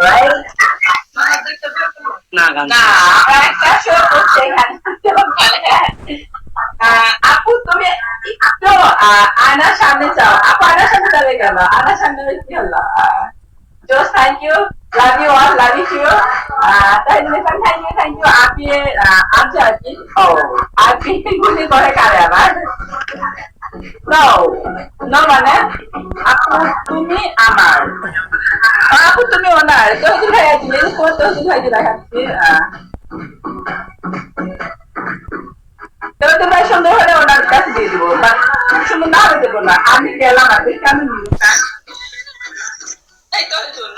right? গান না, আমরা একটা show করছি আপু তুমি একটু আয়নার সামনে যাও। আপু আয়নার সামনে যাবে কেন? আয়নার সামনে কি হলো? জোস thank you love you all love you তাহলে থ্যাংক ইউ থ্যাংক ইউ আপনি আচ্ছা আপনি ও। আপনি গুলি করে কারে আবার? নো নো মানে? আপু তুমি আমার। আপু, তুমি ওনার। তহিদুল ভাই আছে। কোন তহিদুল ভাইকে দেখাচ্ছি। তবে তোমরা সুন্দর হলে ওনার কাছে দিয়ে দিবো। বা সুন্দর না হলে দেবো না। আমি গেলাম এই তো চল